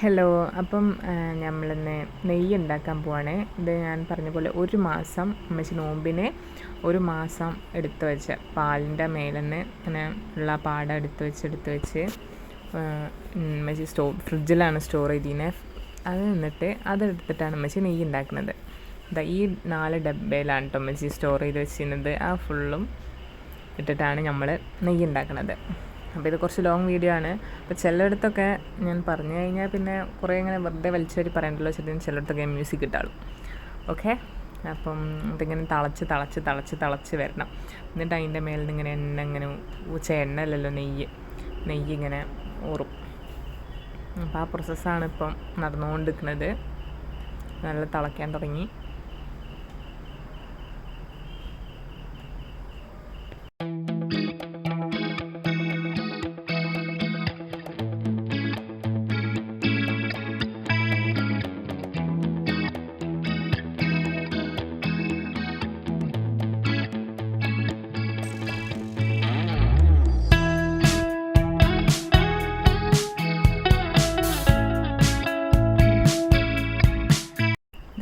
Hello അപ്പം നമ്മളിന്ന് നെയ്യ് ഉണ്ടാക്കാൻ പോവാണ്. ഇത് ഞാൻ പറഞ്ഞ പോലെ ഒരു മാസം അമ്മച്ചി നോമ്പിനെ ഒരു മാസം എടുത്തു വെച്ച പാലിന്റെ മേലെന്ന് ഇങ്ങനെ ഉള്ള പാട എടുത്തു വെച്ച് എടുത്ത് വെച്ച് അമ്മച്ചി സ്റ്റോ ഫ്രിഡ്ജിലാണ് സ്റ്റോർ ചെയ്തിരുന്നത് അത് നിന്നിട്ട് അതെടുത്തിട്ടാണ് അമ്മച്ചി നെയ്യ് ഉണ്ടാക്കുന്നത് ഇതാ ഈ നാല് ഡബ്ബയിലാണ് കേട്ടോ അമ്മച്ചി സ്റ്റോർ ചെയ്ത് വെച്ചിരുന്നത്. ആ ഫുള്ളും ഇട്ടിട്ടാണ് നമ്മൾ നെയ്യ് ഉണ്ടാക്കുന്നത് അപ്പോൾ ഇത് കുറച്ച് ലോങ് വീഡിയോ ആണ്. അപ്പോൾ ചിലയിടത്തൊക്കെ ഞാൻ പറഞ്ഞു കഴിഞ്ഞാൽ പിന്നെ കുറേ ഇങ്ങനെ വെറുതെ വലിച്ചേരി പറയണ്ടല്ലോ ചെറിയ ചിലയിടത്തൊക്കെ മ്യൂസിക് കിട്ടാളും ഓക്കെ അപ്പം ഇതിങ്ങനെ തളച്ച് തളച്ച് തളച്ച് തളച്ച് വരണം. എന്നിട്ട് അതിന്റെ മേലിൽ ഇങ്ങനെ എണ്ണ ഇങ്ങനെ ഉച്ച എണ്ണ അല്ലല്ലോ നെയ്യ്. നെയ്യ് ഇങ്ങനെ ഊറും. അപ്പോൾ ആ പ്രോസസ്സാണ് ഇപ്പം നടന്നുകൊണ്ടിരിക്കുന്നത്. നല്ല തിളയ്ക്കാൻ തുടങ്ങി.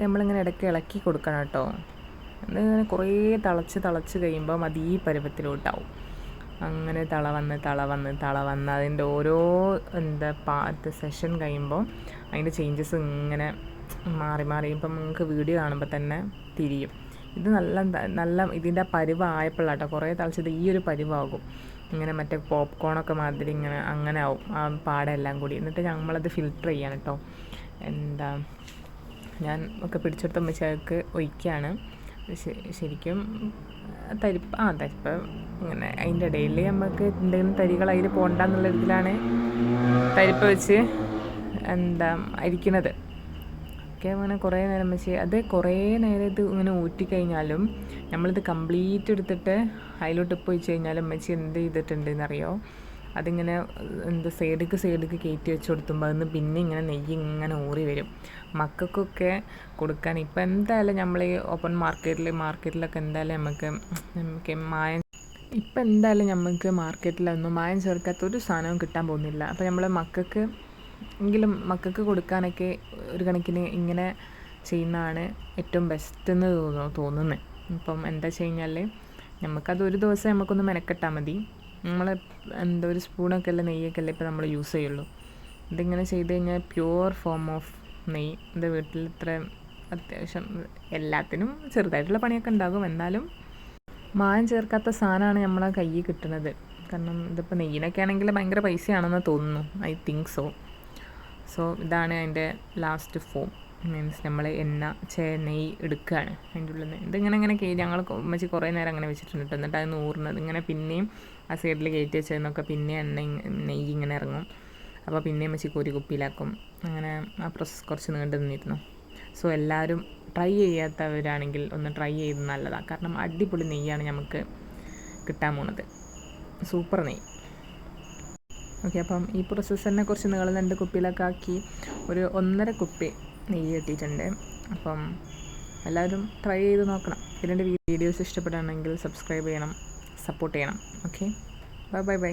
നമ്മളിങ്ങനെ ഇടയ്ക്ക് ഇളക്കി കൊടുക്കണം കേട്ടോ. എന്നിങ്ങനെ കുറേ തിളച്ച് തിളച്ച് കഴിയുമ്പം അത് ഈ പരുവത്തിലോട്ടാവും. അങ്ങനെ തള വന്ന് തള വന്ന് തള വന്ന് അതിന്റെ ഓരോ എന്താ പാട്ട് സെഷൻ കഴിയുമ്പോൾ അതിന്റെ ചേഞ്ചസ് ഇങ്ങനെ മാറി മാറി ഇപ്പം നിങ്ങൾക്ക് വീഡിയോ കാണുമ്പോൾ തന്നെ തിരിയും. ഇത് നല്ല നല്ല ഇതിന്റെ പരുവായപ്പോഴാട്ടോ കുറേ തിളച്ചത് ഈ ഒരു പരുവാകും. ഇങ്ങനെ മറ്റേ പോപ്കോണൊക്കെ മാതിരി ഇങ്ങനെ അങ്ങനെ ആവും. ആ പാടെല്ലാം കൂടി. എന്നിട്ട് നമ്മളത് ഫിൽട്ടർ ചെയ്യണം കേട്ടോ. എന്താ ഞാൻ ഒക്കെ പിടിച്ചെടുത്ത അമ്മച്ചാക്ക് ഒഴിക്കുകയാണ് ശരിക്കും തരിപ്പ് ആ തരിപ്പ് ഇങ്ങനെ അതിന്റെ ഇടയിൽ നമുക്ക് എന്തെങ്കിലും തരികൾ അതിൽ പോകണ്ടെന്നുള്ള ഇതിലാണ് തരിപ്പ് വെച്ച് എന്താ അരിക്കണത് ഒക്കെ അങ്ങനെ കുറേ നേരം വെച്ച് അത് കുറേ നേരം ഇത് ഇങ്ങനെ ഊറ്റിക്കഴിഞ്ഞാലും നമ്മളിത് കംപ്ലീറ്റ് എടുത്തിട്ട് അതിലോട്ട് വെച്ച് കഴിഞ്ഞാലും അമ്മച്ചി എന്ത് ചെയ്തിട്ടുണ്ടെന്നറിയോ? അതിങ്ങനെ എന്ത് സൈഡിക്ക് സൈഡിക്ക് കയറ്റി വെച്ച് കൊടുത്തുമ്പോൾ അതിന് പിന്നെ ഇങ്ങനെ നെയ്യ് ഇങ്ങനെ ഊറി വരും. മക്കൾക്കൊക്കെ കൊടുക്കാൻ ഇപ്പം എന്തായാലും നമ്മൾ ഈ ഓപ്പൺ മാർക്കറ്റിൽ മാർക്കറ്റിലൊക്കെ എന്തായാലും നമുക്ക് നമുക്ക് മായം ഇപ്പം എന്തായാലും നമുക്ക് മാർക്കറ്റിലൊന്നും മായം ചേർക്കാത്ത ഒരു സാധനവും കിട്ടാൻ പോകുന്നില്ല. അപ്പോൾ നമ്മൾ മക്കൾക്ക് എങ്കിലും മക്കൾക്ക് കൊടുക്കാനൊക്കെ ഒരു കണക്കിന് ഇങ്ങനെ ചെയ്യുന്നതാണ് ഏറ്റവും ബെസ്റ്റ് എന്ന് തോന്നുന്നു. തോന്നുന്നത് ഇപ്പം എന്താ വെച്ച് കഴിഞ്ഞാൽ നമുക്കത് ഒരു ദിവസം നമുക്കൊന്ന് മെനക്കെട്ടാൽ മതി. നമ്മൾ എന്താ ഒരു സ്പൂണൊക്കെ അല്ല നെയ്യൊക്കെ അല്ലേ ഇപ്പോൾ നമ്മൾ യൂസ് ചെയ്യുള്ളൂ. ഇതിങ്ങനെ ചെയ്ത് കഴിഞ്ഞാൽ പ്യുവർ ഫോം ഓഫ് നെയ്യ്. ഇത് വീട്ടിൽ ഇത്ര അത്യാവശ്യം എല്ലാത്തിനും ചെറുതായിട്ടുള്ള പണിയൊക്കെ ഉണ്ടാകും. എന്നാലും മായം ചേർക്കാത്ത സാധനമാണ് നമ്മളെ കയ്യിൽ കിട്ടുന്നത്. കാരണം ഇതിപ്പോൾ നെയ്യിനൊക്കെ ആണെങ്കിൽ ഭയങ്കര പൈസയാണെന്ന് തോന്നുന്നു. ഐ തിങ്ക് സോ സോ ഇതാണ് അതിന്റെ ലാസ്റ്റ് ഫോം മീൻസ് നമ്മൾ എണ്ണ ചേ നെയ്യ് എടുക്കുകയാണ് അതിന്റെ ഉള്ളിൽ നിന്ന് ഇതിങ്ങനെ ഇങ്ങനെ കയറ്റി ഞങ്ങൾ ഉമ്മച്ചി കുറേ നേരം അങ്ങനെ വെച്ചിട്ടുണ്ട് എന്നിട്ട് അത് നൂറുന്നത് ഇങ്ങനെ പിന്നെയും ആ സൈഡിൽ കയറ്റി വെച്ചതെന്നൊക്കെ പിന്നെ എണ്ണ നെയ്യ് ഇങ്ങനെ ഇറങ്ങും. അപ്പോൾ പിന്നെയും വെച്ച് കോരി കുപ്പിയിലാക്കും. അങ്ങനെ ആ പ്രോസസ്സ് കുറച്ച് നീണ്ടു നിന്നിരുന്നു. സോ എല്ലാവരും ട്രൈ ചെയ്യാത്തവരാണെങ്കിൽ ഒന്ന് ട്രൈ ചെയ്ത് നല്ലതാണ് കാരണം അടിപൊളി നെയ്യാണ് നമുക്ക് കിട്ടാൻ പോണത്. സൂപ്പർ നെയ്യ്. ഓക്കെ അപ്പം ഈ പ്രോസസ്സറിനെ കുറച്ച് നീളം രണ്ട് കുപ്പിയിലൊക്കെ ആക്കി ഒരു ഒന്നര കുപ്പി നെയ്യ് കിട്ടിയിട്ടുണ്ട്. അപ്പം എല്ലാവരും ട്രൈ ചെയ്ത് നോക്കണം. ഇതിന്റെ വീഡിയോസ് ഇഷ്ടപ്പെടുകയാണെങ്കിൽ സബ്സ്ക്രൈബ് ചെയ്യണം സപ്പോർട്ട് ചെയ്യണം. Okay bye bye bye